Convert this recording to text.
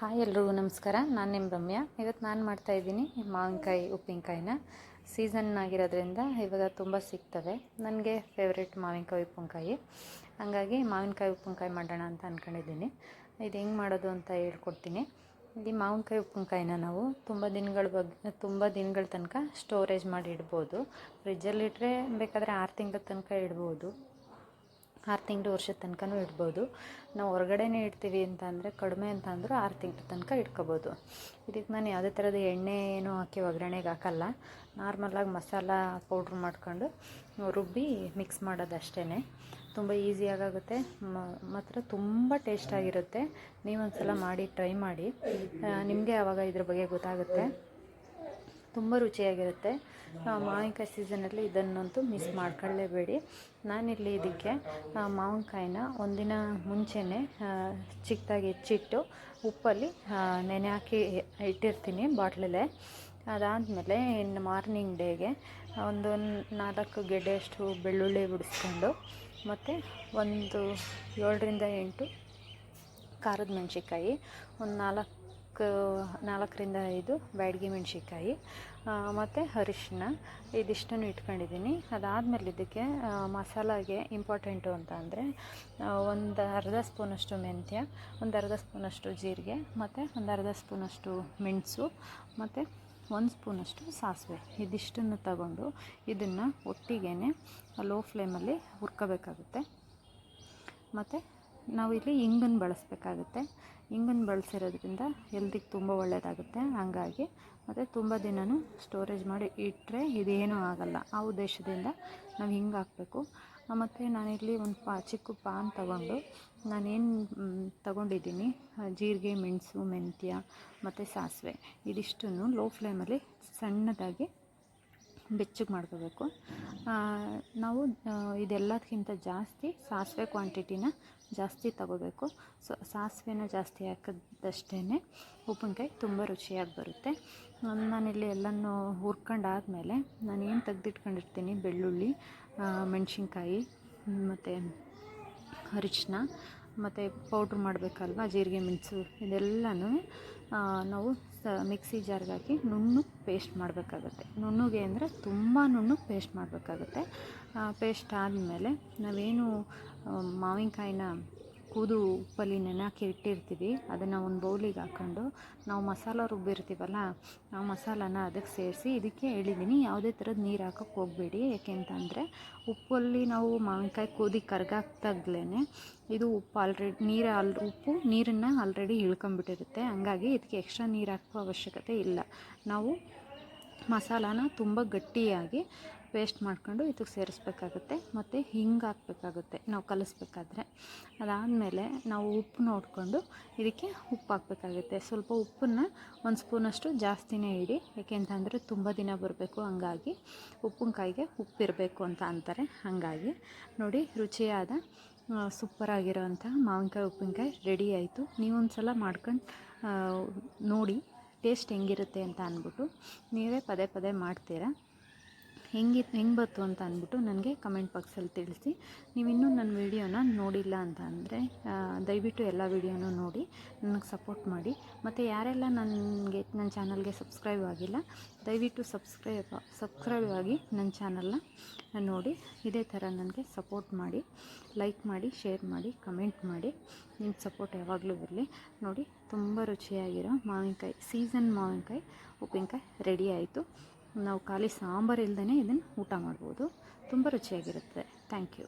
Hi ಎಲ್ರಿಗೂ ನಮಸ್ಕಾರ. ನಾನು ನಿಮ್ಮ ರಮ್ಯಾ. ಇವತ್ತು ನಾನು ಮಾಡ್ತಾಯಿದ್ದೀನಿ ಮಾವಿನಕಾಯಿ, ಉಪ್ಪಿನಕಾಯಿನ. ಸೀಸನ್ ಆಗಿರೋದ್ರಿಂದ ಇವಾಗ ತುಂಬ ಸಿಗ್ತವೆ. ನನಗೆ ಫೇವ್ರೇಟ್ ಮಾವಿನಕಾಯಿ, ಉಪ್ಪಿನಕಾಯಿ. ಹಾಗಾಗಿ ಮಾವಿನಕಾಯಿ, ಉಪ್ಪಿನಕಾಯಿ ಮಾಡೋಣ ಅಂತ ಅಂದ್ಕೊಂಡಿದ್ದೀನಿ ಇದು ಹೆಂಗೆ ಮಾಡೋದು ಅಂತ ಹೇಳ್ಕೊಡ್ತೀನಿ. ಈ ಮಾವಿನಕಾಯಿ, ಉಪ್ಪಿನಕಾಯಿನ ನಾವು ತುಂಬ ದಿನಗಳ ಬಗ್ಗೆ ತುಂಬ ದಿನಗಳ ತನಕ ಸ್ಟೋರೇಜ್ ಮಾಡಿ ಇಡ್ಬೋದು. ಫ್ರಿಜ್ಜಲ್ಲಿಟ್ಟರೆ ಬೇಕಾದರೆ ಆರು ತಿಂಗಳ ತನಕ ಇಡ್ಬೋದು. ಆರು ತಿಂಗಳು ವರ್ಷದ ತನಕನೂ ಇಡ್ಬೋದು. ನಾವು ಹೊರಗಡೆನೇ ಇಡ್ತೀವಿ ಅಂತ ಅಂದರೆ ಕಡಿಮೆ ಅಂತ ಅಂದರೂ ಆರು ತಿಂಗಳ ತನಕ ಇಟ್ಕೋಬೋದು. ಇದಕ್ಕೆ ನಾನು ಯಾವುದೇ ಥರದ ಎಣ್ಣೆ ಏನೂ ಹಾಕಿ ಒಗ್ಗರಣೆಗೆ ಹಾಕಲ್ಲ. ನಾರ್ಮಲಾಗಿ ಮಸಾಲ ಪೌಡ್ರ್ ಮಾಡ್ಕೊಂಡು ರುಬ್ಬಿ ಮಿಕ್ಸ್ ಮಾಡೋದು ಅಷ್ಟೇ ತುಂಬ ಈಸಿಯಾಗುತ್ತೆ ಮಾತ್ರ ತುಂಬ ಟೇಸ್ಟಾಗಿರುತ್ತೆ. ನೀವೊಂದು ಸಲ ಮಾಡಿ, ಟ್ರೈ ಮಾಡಿ. ನಿಮಗೆ ಆವಾಗ ಇದ್ರ ಬಗ್ಗೆ ಗೊತ್ತಾಗುತ್ತೆ? ತುಂಬ ರುಚಿಯಾಗಿರುತ್ತೆ. ಮಾವಿನಕಾಯಿ ಸೀಸನಲ್ಲಿ ಇದನ್ನಂತೂ ಮಿಸ್ ಮಾಡ್ಕೊಳ್ಳೇಬೇಡಿ. ನಾನಿಲ್ಲಿ ಇದಕ್ಕೆ ಮಾವಿನಕಾಯಿನ ಒಂದಿನ ಮುಂಚೆನೆ ಚಿಕ್ಕದಾಗಿ ಹೆಚ್ಚಿಟ್ಟು ಉಪ್ಪಲ್ಲಿ ನೆನೆ ಹಾಕಿ ಇಟ್ಟಿರ್ತೀನಿ ಬಾಟ್ಲಲ್ಲೇ. ಅದಾದಮೇಲೆ ಇನ್ನು ಮಾರ್ನಿಂಗ್ ಡೇಗೆ ಒಂದು ನಾಲ್ಕು ಗೆಡ್ಡೆಯಷ್ಟು ಬೆಳ್ಳುಳ್ಳಿ ಬಿಡಿಸ್ಕೊಂಡು, ಮತ್ತು ಒಂದು ಏಳರಿಂದ ಎಂಟು ಖಾರದ ಮೆಣಸಿನ್ಕಾಯಿ, ಒಂದು ನಾಲ್ಕು ನಾಲ್ಕರಿಂದ ಐದು ಬ್ಯಾಡಗಿ ಮೆಣಸಿನ್ಕಾಯಿ ಮತ್ತು ಅರಿಶಿನ ಇದಿಷ್ಟನ್ನು ಇಟ್ಕೊಂಡಿದ್ದೀನಿ. ಅದಾದಮೇಲೆ ಇದಕ್ಕೆ ಮಸಾಲಾಗೆ ಇಂಪಾರ್ಟೆಂಟು ಅಂತ ಅಂದರೆ ಒಂದು ಅರ್ಧ ಸ್ಪೂನಷ್ಟು ಮೆಂತ್ಯ, ಒಂದು ಅರ್ಧ ಸ್ಪೂನಷ್ಟು ಜೀರಿಗೆ, ಮತ್ತು ಒಂದು ಅರ್ಧ ಸ್ಪೂನಷ್ಟು ಮೆಣಸು, ಮತ್ತು ಒಂದು ಸ್ಪೂನಷ್ಟು ಸಾಸಿವೆ ಇದಿಷ್ಟನ್ನು ತಗೊಂಡು ಇದನ್ನು ಒಟ್ಟಿಗೆ ಲೋ ಫ್ಲೇಮಲ್ಲಿ ಹುರ್ಕೋಬೇಕಾಗುತ್ತೆ. ಮತ್ತು ನಾವಿಲ್ಲಿ ಇಂಗನ್ನು ಬಳಸಬೇಕಾಗುತ್ತೆ. ಇಂಗನ್ನು ಬಳಸಿರೋದ್ರಿಂದ ಹೆಲ್ದಿಗೆ ತುಂಬ ಒಳ್ಳೆಯದಾಗುತ್ತೆ ಹಾಗಾಗಿ ಮತ್ತು ತುಂಬ ದಿನವೂ ಸ್ಟೋರೇಜ್ ಮಾಡಿ ಇಟ್ಟರೆ ಇದೇನೂ ಆಗಲ್ಲ. ಆ ಉದ್ದೇಶದಿಂದ ನಾವು ಹಿಂಗೆ ಹಾಕಬೇಕು. ಮತ್ತು ನಾನಿಲ್ಲಿ ಒಂದು ಪಾ, ಚಿಕ್ಕ ಪಾನ್ ತಗೊಂಡು ನಾನೇನು ತಗೊಂಡಿದ್ದೀನಿ ಜೀರಿಗೆ, ಮೆಣಸು, ಮೆಂತ್ಯ ಮತ್ತು ಸಾಸಿವೆ. ಇದಿಷ್ಟನ್ನು ಲೋ ಫ್ಲೇಮಲ್ಲಿ ಸಣ್ಣದಾಗಿ ಬೆಚ್ಚಗೆ ಮಾಡ್ಕೋಬೇಕು. ನಾವು ಇದೆಲ್ಲದಕ್ಕಿಂತ ಜಾಸ್ತಿ ಸಾಸಿವೆ ಕ್ವಾಂಟಿಟಿನ ಜಾಸ್ತಿ ತಗೋಬೇಕು. ಸೊ, ಸಾಸಿವೆನ ಜಾಸ್ತಿ ಹಾಕಿದಷ್ಟೇ ಉಪ್ಪಿನಕಾಯಿ ತುಂಬ ರುಚಿಯಾಗಿ ಬರುತ್ತೆ. ನಾನಿಲ್ಲಿ ಎಲ್ಲನೂ ಹುರ್ಕೊಂಡಾದಮೇಲೆ ನಾನು ಏನು ತೆಗ್ದಿಟ್ಕೊಂಡಿರ್ತೀನಿ? ಬೆಳ್ಳುಳ್ಳಿ ಮೆಣಸಿನ್ಕಾಯಿ, ಮತ್ತು ಅರಿಶಿನ ಮತ್ತು ಪೌಡ್ರ್ ಮಾಡಬೇಕಲ್ವ? ಜೀರಿಗೆ, ಮೆಣಸು, ಇದೆಲ್ಲನೂ ನಾವು ಸ ಮಿಕ್ಸಿ ಜಾರ್ಗೆ ಹಾಕಿ ನುಣ್ಣಗೆ ಪೇಸ್ಟ್ ಮಾಡಬೇಕಾಗುತ್ತೆ. ನುಣ್ಣುಗೆ ಅಂದರೆ ತುಂಬ ನುಣ್ಣಗೆ ಪೇಸ್ಟ್ ಮಾಡಬೇಕಾಗುತ್ತೆ. ಪೇಸ್ಟ್ ಆದಮೇಲೆ ನಾವೇನು ಮಾವಿನಕಾಯಿನ ಕೂದು ಉಪ್ಪಲ್ಲಿ ನೆನೆಹಾಕಿ ಇಟ್ಟಿರ್ತೀವಿ, ಅದನ್ನು ಒಂದು ಬೌಲಿಗೆ ಹಾಕ್ಕೊಂಡು ನಾವು ಮಸಾಲ ರುಬ್ಬಿರ್ತೀವಲ್ಲ ಆ ಮಸಾಲಾನ ಅದಕ್ಕೆ ಸೇರಿಸಿ ಇದಕ್ಕೆ ಹೇಳಿದ್ದೀನಿ ಯಾವುದೇ ಥರದ ನೀರು ಹಾಕೋಕ್ಕೆ ಹೋಗಬೇಡಿ. ಯಾಕೆಂತಂದರೆ ಉಪ್ಪಲ್ಲಿ ನಾವು ಮಾವಿನಕಾಯಿ ಕೂದಿ ಕರ್ಗಾಕ್ದಾಗ್ಲೇ ಇದು ಉಪ್ಪು ಆಲ್ರೆಡಿ ನೀರು ಆಲ್ ಉಪ್ಪು ನೀರನ್ನು ಆಲ್ರೆಡಿ ಇಳ್ಕೊಂಬಿಟ್ಟಿರುತ್ತೆ ಹಂಗಾಗಿ ಇದಕ್ಕೆ ಎಕ್ಸ್ಟ್ರಾ ನೀರು ಹಾಕೋ ಅವಶ್ಯಕತೆ ಇಲ್ಲ. ನಾವು ಮಸಾಲಾನ ತುಂಬ ಗಟ್ಟಿಯಾಗಿ ಪೇಸ್ಟ್ ಮಾಡ್ಕೊಂಡು ಇದಕ್ಕೆ ಸೇರಿಸ್ಬೇಕಾಗುತ್ತೆ ಮತ್ತು ಹಿಂಗೆ ಹಾಕ್ಬೇಕಾಗುತ್ತೆ, ನಾವು ಕಲಿಸ್ಬೇಕಾದ್ರೆ. ಅದಾದಮೇಲೆ ನಾವು ಉಪ್ಪು ನೋಡಿಕೊಂಡು ಇದಕ್ಕೆ ಉಪ್ಪು ಹಾಕಬೇಕಾಗುತ್ತೆ. ಸ್ವಲ್ಪ ಉಪ್ಪನ್ನು ಒಂದು ಸ್ಪೂನಷ್ಟು ಜಾಸ್ತಿನೇ ಇಡಿ, ಯಾಕೆಂತಂದರೆ ತುಂಬ ದಿನ ಬರಬೇಕು ಹಂಗಾಗಿ. ಉಪ್ಪಿನಕಾಯಿಗೆ ಉಪ್ಪಿರಬೇಕು ಅಂತ ಅಂತಾರೆ, ಹಾಗಾಗಿ. ನೋಡಿ, ರುಚಿಯಾದ ಸೂಪರಾಗಿರೋವಂಥ ಮಾವಿನಕಾಯಿ, ಉಪ್ಪಿನಕಾಯಿ ರೆಡಿ ಆಯಿತು. ನೀವೊಂದು ಸಲ ಮಾಡ್ಕೊಂಡು ನೋಡಿ, ಟೇಸ್ಟ್ ಹೆಂಗಿರುತ್ತೆ ಅಂತ ಅಂದ್ಬಿಟ್ಟು ನೀವೇ ಪದೇ ಪದೇ ಮಾಡ್ತೀರಾ? ಹೆಂಗೆ ಹೆಂಗೆ ಬಂತು ಅಂತ ಅಂದ್ಬಿಟ್ಟು ನನಗೆ ಕಮೆಂಟ್ ಬಾಕ್ಸಲ್ಲಿ ತಿಳಿಸಿ. ನೀವಿನ್ನೂ ನನ್ನ ವೀಡಿಯೋನ ನೋಡಿಲ್ಲ ಅಂತ ಅಂದರೆ ದಯವಿಟ್ಟು ಎಲ್ಲ ವೀಡಿಯೋನೂ ನೋಡಿ, ನನಗೆ ಸಪೋರ್ಟ್ ಮಾಡಿ. ಮತ್ತು ಯಾರೆಲ್ಲ ನನಗೆ ನನ್ನ ಚಾನಲ್ಗೆ ಸಬ್ಸ್ಕ್ರೈಬ್ ಆಗಿಲ್ಲ, ದಯವಿಟ್ಟು ಸಬ್ಸ್ಕ್ರೈಬ್ ಸಬ್ಸ್ಕ್ರೈಬ್ ಆಗಿ ನನ್ನ ಚಾನಲ್ನ ನೋಡಿ. ಇದೇ ಥರ ನನಗೆ ಸಪೋರ್ಟ್ ಮಾಡಿ, ಲೈಕ್ ಮಾಡಿ, ಶೇರ್ ಮಾಡಿ, ಕಮೆಂಟ್ ಮಾಡಿ. ನಿಮ್ಮ ಸಪೋರ್ಟ್ ಯಾವಾಗಲೂ ಇರಲಿ. ನೋಡಿ, ತುಂಬ ರುಚಿಯಾಗಿರೋ ಮಾವಿನಕಾಯಿ, ಸೀಸನ್ ಮಾವಿನಕಾಯಿ, ಉಪ್ಪಿನಕಾಯಿ ರೆಡಿ ಆಯಿತು. ನಾವು ಖಾಲಿ ಸಾಂಬಾರು ಇಲ್ಲದೇ ಇದನ್ನು ಊಟ ಮಾಡ್ಬೋದು. ತುಂಬ ರುಚಿಯಾಗಿರುತ್ತೆ. Thank you